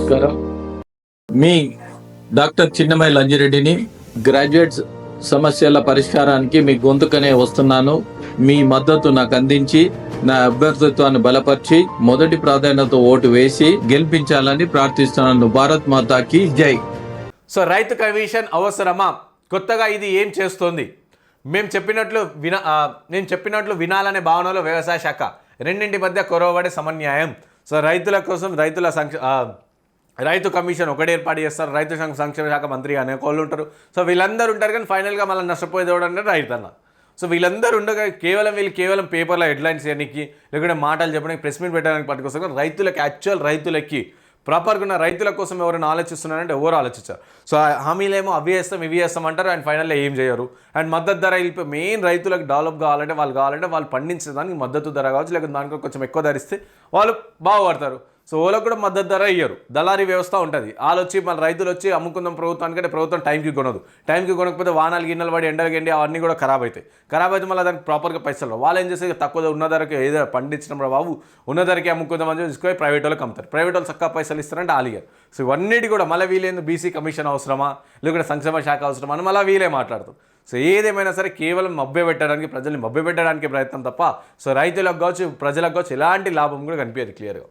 నమస్కారం. మీ doctor Chinnamayya లంజిరెడ్డిని graduates సమస్యల పరిష్కారానికి మీ గొంతుకనే వస్తున్నాను. మీ మద్దతు నాకు అందించి నా అభ్యర్థిత్వాన్ని బలపరిచి మొదటి ప్రాధాన్యత ఓటు వేసి గెలిపించాలని ప్రార్థిస్తున్నాను. భారత్ మాతాకి జై. సో రైతు కమిషన్ అవసరమా? కొత్తగా ఇది ఏం చేస్తోంది? మేము చెప్పినట్లు విన నేను చెప్పినట్లు వినాలనే భావనలో వ్యవసాయ శాఖ రెండింటి మధ్య కొరవబడే సమన్యాయం. సో రైతుల కోసం రైతుల సంక్ష రైతు కమిషన్ ఒకటి ఏర్పాటు చేస్తారు రైతు సంఘ సంక్షేమ శాఖ మంత్రి అనే వాళ్ళు ఉంటారు. సో వీళ్ళందరూ ఉంటారు కానీ ఫైనల్గా మళ్ళీ నష్టపోయేది ఎవడు అంటే రైతు అన్న. సో వీళ్ళందరూ ఉండగా కేవలం వీళ్ళు కేవలం పేపర్లో హెడ్లైన్స్ చేయడానికి లేకుంటే మాటలు చెప్పడానికి ప్రెస్ మీట్ పెట్టడానికి పట్టుకొస్తారు. రైతులకి యాక్చువల్ రైతులకి ప్రాపర్గా ఉన్న రైతుల కోసం ఎవరైనా ఆలోచిస్తున్నారంటే ఎవరు ఆలోచించారు. సో ఆ హామీలేమో అవి వేస్తాం ఇవి వేస్తాం అంటారు అండ్ ఫైనల్లో ఏం చేయరు. అండ్ మద్దతు ధర వెళ్ళిపోయి మెయిన్ రైతులకు డెవలప్ కావాలంటే వాళ్ళు కావాలంటే వాళ్ళు పండించే దానికి మద్దతు ధర కావచ్చు లేకపోతే దానికి కొంచెం ఎక్కువ ధర ఇస్తే వాళ్ళు బాగుపడతారు. సో వాళ్ళకు కూడా మద్దతు ధర ఇయ్యరు. దళారీ వ్యవస్థ ఉంటుంది. వాళ్ళు వచ్చి మన రైతులు వచ్చి అమ్ముకుందాం ప్రభుత్వానికంటే ప్రభుత్వం టైంకి కొనదు. టైంకి కొనకపోతే వానాలు గిన్నెలు పడి ఎండలు గండి అవన్నీ కూడా ఖరాబ్ అవుతాయి ఖరాబ్ అయితే మళ్ళీ దానికి ప్రాపర్గా పైసలు రావు. వాళ్ళు ఏం చేస్తే తక్కువ ఉన్న ధరకి ఏదో పండించడం బాబు ఉన్న ధరకి అమ్ముకుందాం అని చెప్పి తీసుకొని ప్రైవేట్ వాళ్ళకి అమ్ముతారు. ప్రైవేట్ వాళ్ళు చక్కగా పైసలు ఇస్తారంటే ఆలిగారు సో ఇవన్నిటి కూడా మళ్ళీ వీలేందు బీసీ కమిషన్ అవసరమా? లేకుంటే సంక్షేమ శాఖ అవసరమా? అని మళ్ళీ వీలే మాట్లాడతారు. సో ఏదేమైనా సరే కేవలం మభ్య పెట్టడానికి ప్రజల్ని మభ్య పెట్టడానికి ప్రయత్నం తప్ప సో రైతులకు కావచ్చు ప్రజలకు కావచ్చు ఎలాంటి లాభం కూడా కనిపించదు క్లియర్గా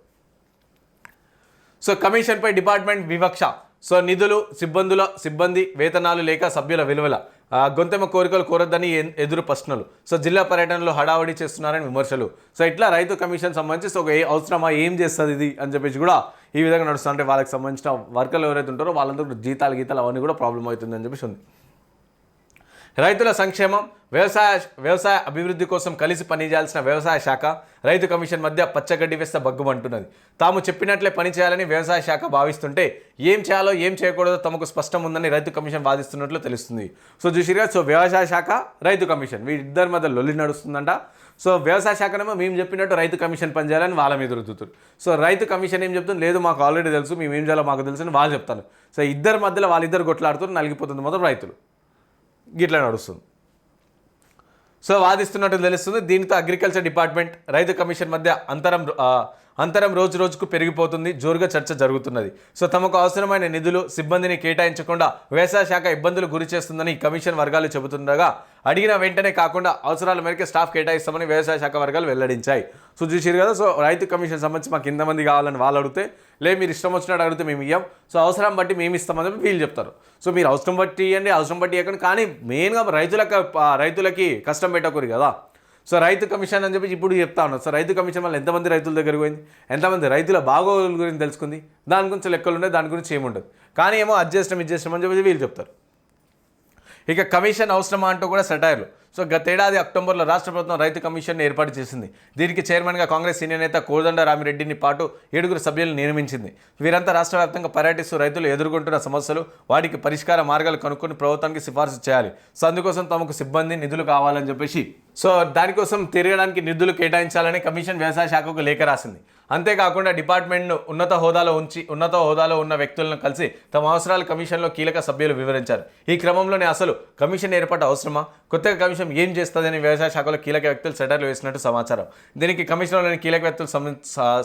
సో కమిషన్పై డిపార్ట్మెంట్ వివక్ష. సో నిధులు సిబ్బందుల సిబ్బంది వేతనాలు లేక సభ్యుల విలువల. గొంతెమ గొంతెమ్మ కోరికలు కోరొద్దని ఎన్- ఎదురు ప్రశ్నలు. సో జిల్లా పర్యటనలో హడావడి చేస్తున్నారని విమర్శలు. సో ఇట్లా రైతు కమిషన్ సంబంధించి సో ఒక ఏ అవసరమా ఏం చేస్తుంది ఇది అని చెప్పేసి కూడా ఈ విధంగా నడుస్తుంటే వాళ్ళకి సంబంధించిన వర్కర్లు ఎవరైతే ఉంటారో వాళ్ళందరూ జీతాలు గీతాలు అవన్నీ కూడా ప్రాబ్లం అవుతుంది అని చెప్పేసి ఉంది. రైతుల సంక్షేమం వ్యవసాయ వ్యవసాయ అభివృద్ధి కోసం కలిసి పనిచేయాల్సిన వ్యవసాయ శాఖ రైతు కమిషన్ మధ్య పచ్చగడ్డి వేస్తే బగ్గుమంటున్నది తాము చెప్పినట్లే పని చేయాలని వ్యవసాయ శాఖ భావిస్తుంటే ఏం చేయాలో ఏం చేయకూడదో తమకు స్పష్టం ఉందని రైతు కమిషన్ వాదిస్తున్నట్లు తెలుస్తుంది. సో చూసిగా సో వ్యవసాయ శాఖ రైతు కమిషన్ వీరిద్దరి మధ్య లొల్లి నడుస్తుందంట. సో వ్యవసాయ శాఖనేమో మేము చెప్పినట్టు రైతు కమిషన్ పనిచేయాలని వాళ్ళ మీద రుద్దుతారు. సో రైతు కమిషన్ ఏం చెప్తుంది? లేదు మాకు ఆల్రెడీ తెలుసు మేము ఏం చేయాలో మాకు తెలుసు అని వాళ్ళు చెప్తాను సో ఇద్దరి మధ్యలో వాళ్ళిద్దరు కొట్లాడుతున్నారు నలిగిపోతుంది మొత్తం రైతులు. గిట్లా నడుస్తుంది. సో వాదిస్తున్నట్టు తెలుస్తుంది దీనితో అగ్రికల్చర్ డిపార్ట్మెంట్ రైతు కమిషన్ మధ్య అంతరం అంతరం రోజు రోజుకు పెరిగిపోతుంది జోరుగా చర్చ జరుగుతున్నది. సో తమకు అవసరమైన నిధులు సిబ్బందిని కేటాయించకుండా వ్యవసాయ శాఖ ఇబ్బందులు గురి చేస్తుందని కమిషన్ వర్గాలు చెబుతుండగా అడిగిన వెంటనే కాకుండా అవసరాల మేరకు స్టాఫ్ కేటాయిస్తామని వ్యవసాయ శాఖ వర్గాలు వెల్లడించాయి. సో చూసారు కదా. సో రైతు కమిషన్ సంబంధించి మాకు ఇంతమంది కావాలని వాళ్ళు అడిగితే లే మీరు ఇష్టం వచ్చినట్టు అడిగితే మేము ఇవ్వం సో అవసరం బట్టి మేము ఇస్తామని చెప్పి వీళ్ళు చెప్తారు. సో మీరు అవసరం బట్టి ఇవ్వండి అవసరం బట్టి ఇవ్వకండి కానీ మెయిన్గా రైతులకు రైతులకి కష్టం పెట్టకూరు కదా. సో రైతు కమిషన్ అని చెప్పి ఇప్పుడు చెప్తా ఉన్నాను సో రైతు కమిషన్ వల్ల ఎంతమంది రైతుల దగ్గరికి పోయింది? ఎంతమంది రైతుల బాగోగుల గురించి తెలుసుకుంది? దాని గురించి లెక్కలు ఉన్నాయి దాని గురించి ఏముండదు. కానీ ఏమో అడ్జస్టం ఇచ్చేస్తాం అని చెప్పి వీళ్ళు చెప్తారు. ఇక కమిషన్ అవసరమా అంటూ కూడా సెటైర్లు. సో గతేడాది అక్టోబర్లో రాష్ట్ర ప్రభుత్వం రైతు కమిషన్ ఏర్పాటు చేసింది. దీనికి చైర్మన్గా కాంగ్రెస్ సీనియర్ నేత కోదండరామిరెడ్డిని పాటు ఏడుగురు సభ్యులను నియమించింది. వీరంతా రాష్ట్ర వ్యాప్తంగా పర్యటిస్తూ రైతులు ఎదుర్కొంటున్న సమస్యలు వాటికి పరిష్కార మార్గాలు కనుక్కొని ప్రభుత్వానికి సిఫార్సు చేయాలి. సో అందుకోసం తమకు సిబ్బంది నిధులు కావాలని చెప్పేసి సో దానికోసం తిరగడానికి నిధులు కేటాయించాలని కమిషన్ వ్యవసాయ శాఖకు లేఖ రాసింది. అంతేకాకుండా డిపార్ట్మెంట్ను ఉన్నత హోదాలో ఉంచి ఉన్నత హోదాలో ఉన్న వ్యక్తులను కలిసి తమ అవసరాలు కమిషన్లో కీలక సభ్యులు వివరించారు. ఈ క్రమంలోనే అసలు కమిషన్ ఏర్పాటు అవసరమా? కొత్తగా కమిషన్ ఏం చేస్తుందని వ్యవసాయ శాఖలో కీలక వ్యక్తులు సెటర్లు వేసినట్టు సమాచారం. దీనికి కమిషన్లోని కీలక వ్యక్తులు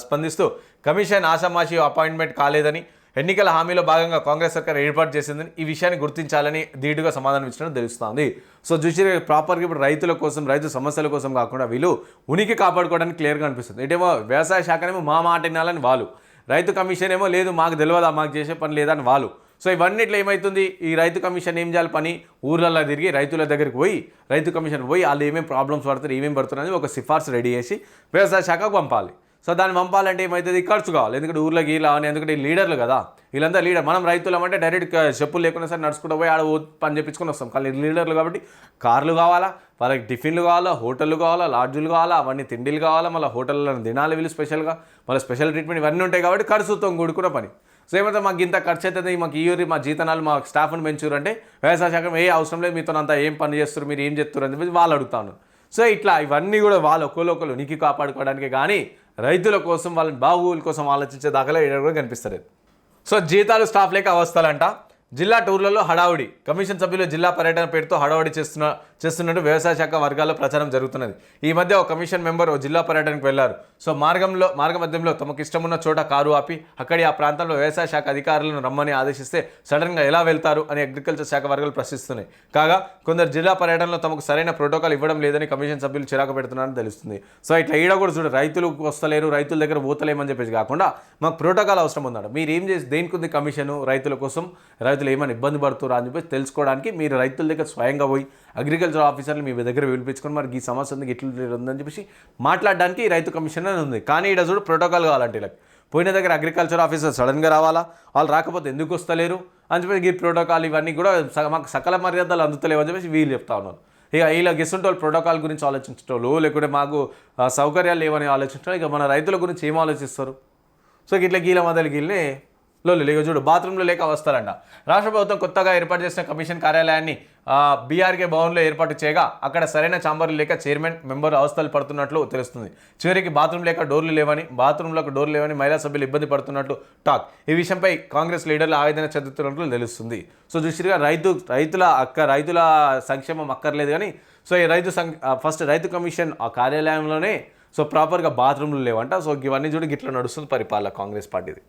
స్పందిస్తూ కమిషన్ ఆషామాషి అపాయింట్మెంట్ కాలేదని ఎన్నికల హామీలో భాగంగా కాంగ్రెస్ సర్కార్ ఏర్పాటు చేసిందని ఈ విషయాన్ని గుర్తించాలని ధీటుగా సమాధానం ఇచ్చినట్టు తెలుస్తోంది. సో చూసి ప్రాపర్గా ఇప్పుడు రైతుల కోసం రైతు సమస్యల కోసం కాకుండా వీళ్ళు ఉనికి కాపాడుకోవడానికి క్లియర్గా అనిపిస్తుంది. ఇటేమో వ్యవసాయ శాఖనేమో మా మాట వినాలని వాళ్ళు. రైతు కమిషన్ ఏమో లేదు మాకు తెలియదా మాకు చేసే పని లేదని వాళ్ళు. సో ఇవన్నిట్లో ఏమవుతుంది ఈ రైతు కమిషన్ ఏం చేయాలి పని? ఊర్లలో తిరిగి రైతుల దగ్గరికి పోయి రైతు కమిషన్ పోయి వాళ్ళు ఏమేమి ప్రాబ్లమ్స్ పడతారు ఏమేమి పడుతున్నారు ఒక సిఫార్సు రెడీ చేసి వ్యవసాయ శాఖకు పంపాలి. సో దాన్ని పంపాలంటే ఏమవుతుంది ఖర్చు కావాలి. ఎందుకంటే ఊర్లో గీలా అని ఎందుకంటే లీడర్లు కదా. వీళ్ళంతా లీడర్. మనం రైతులం అంటే డైరెక్ట్ చెప్పులు లేకుండా సరే నడుచుకుంటూ పోయి ఆడ ఓ పని చెప్పించుకొని వస్తాం. కానీ లీడర్లు కాబట్టి కార్లు కావాలా? వాళ్ళకి టిఫిన్లు కావాలా? హోటళ్ళు కావాలా? లాడ్జులు కావాలా? అవన్నీ తిండిలు కావాలా? మళ్ళీ హోటల్లో దినాలు వీళ్ళు స్పెషల్గా. మళ్ళీ స్పెషల్ ట్రీట్మెంట్ ఇవన్నీ ఉంటాయి కాబట్టి ఖర్చుతో కూడుకున్న పని. సో ఏమైతే మాకు ఇంత ఖర్చు అవుతుంది మాకు ఈ ఊరి మా జీతనాలు మా స్టాఫ్ని పెంచురు అంటే వ్యవసాయ శాఖ ఏ అవసరం లేదు మీతో అంతా ఏం పని చేస్తారు మీరు ఏం చేస్తారు అని చెప్పి వాళ్ళు అడుగుతాను సో ఇట్లా ఇవన్నీ కూడా వాళ్ళు ఒకళ్ళు ఒకళ్ళు కాపాడుకోవడానికి కానీ రైతుల కోసం వాళ్ళ బాగోగుల కోసం ఆలోచించే దాఖలా ఇక్కడ కూడా కనిపిస్తలేదు. సో జీతాలు స్టాఫ్ లేక అవస్థలంట. జిల్లా టూర్లలో హడావుడి. కమిషన్ సభ్యులు జిల్లా పర్యటన పేరుతో హడావుడి చేస్తున్న చేస్తున్నట్టు వ్యవసాయ శాఖ వర్గాల్లో ప్రచారం జరుగుతున్నది. ఈ మధ్య ఒక కమిషన్ మెంబర్ ఓ జిల్లా పర్యటనకు వెళ్ళారు. సో మార్గంలో మార్గ మధ్యంలో తమకు ఇష్టమున్న చోట కారు ఆపి అక్కడి ఆ ప్రాంతంలో వ్యవసాయ శాఖ అధికారులను రమ్మని ఆదేశిస్తే సడన్గా ఎలా వెళ్తారు అని అగ్రికల్చర్ శాఖ వర్గాలు ప్రశ్నిస్తున్నాయి. కాగా కొందరు జిల్లా పర్యటనలో తమకు సరైన ప్రోటోకాల్ ఇవ్వడం లేదని కమిషన్ సభ్యులు చిరాకు పెడుతున్నారని తెలుస్తుంది. సో ఇట్లా ఈడ కూడా చూడు రైతులు వస్తలేరు రైతుల దగ్గర పోతలేమని చెప్పేసి కాకుండా మాకు ప్రోటోకాల్ అవసరం ఉందట. మీరు ఏం చేసి దేనికి ఉంది కమిషన్ రైతుల కోసం? రైతులు ఏమైనా ఇబ్బంది పడుతురా అని చెప్పేసి తెలుసుకోవడానికి మీరు రైతుల దగ్గర స్వయంగా పోయి అగ్రికల్చర్ ఆఫీసర్లు మీ దగ్గర పిలిపించుకొని మరి ఈ సమస్య ఉంది ఇట్లా ఉందని చెప్పేసి మాట్లాడడానికి రైతు కమిషన్ అని ఉంది. కానీ ఈడ చూడు ప్రోటోకాల్ కావాలంటే ఇలా పోయిన దగ్గర అగ్రికల్చర్ ఆఫీసర్ సడన్గా రావాలా? వాళ్ళు రాకపోతే ఎందుకు వస్తలేరు? అని చెప్పేసి ఈ ప్రోటోకాల్ ఇవన్నీ కూడా మాకు సకల మర్యాదలు అందుతలేవు అని చెప్పేసి వీళ్ళు చెప్తా ఉన్నారు. ఇక ఇలా గెస్టుంటే వాళ్ళు ప్రోటోకాల్ గురించి ఆలోచించటోళ్ళు లేకుంటే మాకు సౌకర్యాలు లేవని ఆలోచించడం ఇక మన రైతుల గురించి ఏం ఆలోచిస్తారు? సో ఇట్లా గీల మొదలు గీళ్ళని లోలు లేక చూడు బాత్రూంలో లేక వస్తారంట. రాష్ట్ర ప్రభుత్వం కొత్తగా ఏర్పాటు చేసిన కమిషన్ కార్యాలయాన్ని బీఆర్కే భవన్లో ఏర్పాటు చేయగా అక్కడ సరైన చాంబర్లు లేక చైర్మన్ మెంబర్ అవస్థలు పడుతున్నట్లు తెలుస్తుంది. చివరికి బాత్రూమ్ లేక డోర్లు లేవని బాత్రూంలకు డోర్లు లేవని మహిళా సభ్యులు ఇబ్బంది పడుతున్నట్లు టాక్. ఈ విషయంపై కాంగ్రెస్ లీడర్లు ఆవేదన చెందుతున్నట్లు తెలుస్తుంది. సో చూసిగా రైతు రైతుల అక్క రైతుల సంక్షేమం అక్కర్లేదు కానీ సో ఈ రైతు సం ఫస్ట్ రైతు కమిషన్ ఆ కార్యాలయంలోనే సో ప్రాపర్గా బాత్రూమ్లు లేవంట. సో ఇవన్నీ చూడు గిట్లా నడుస్తుంది పరిపాలన కాంగ్రెస్ పార్టీది.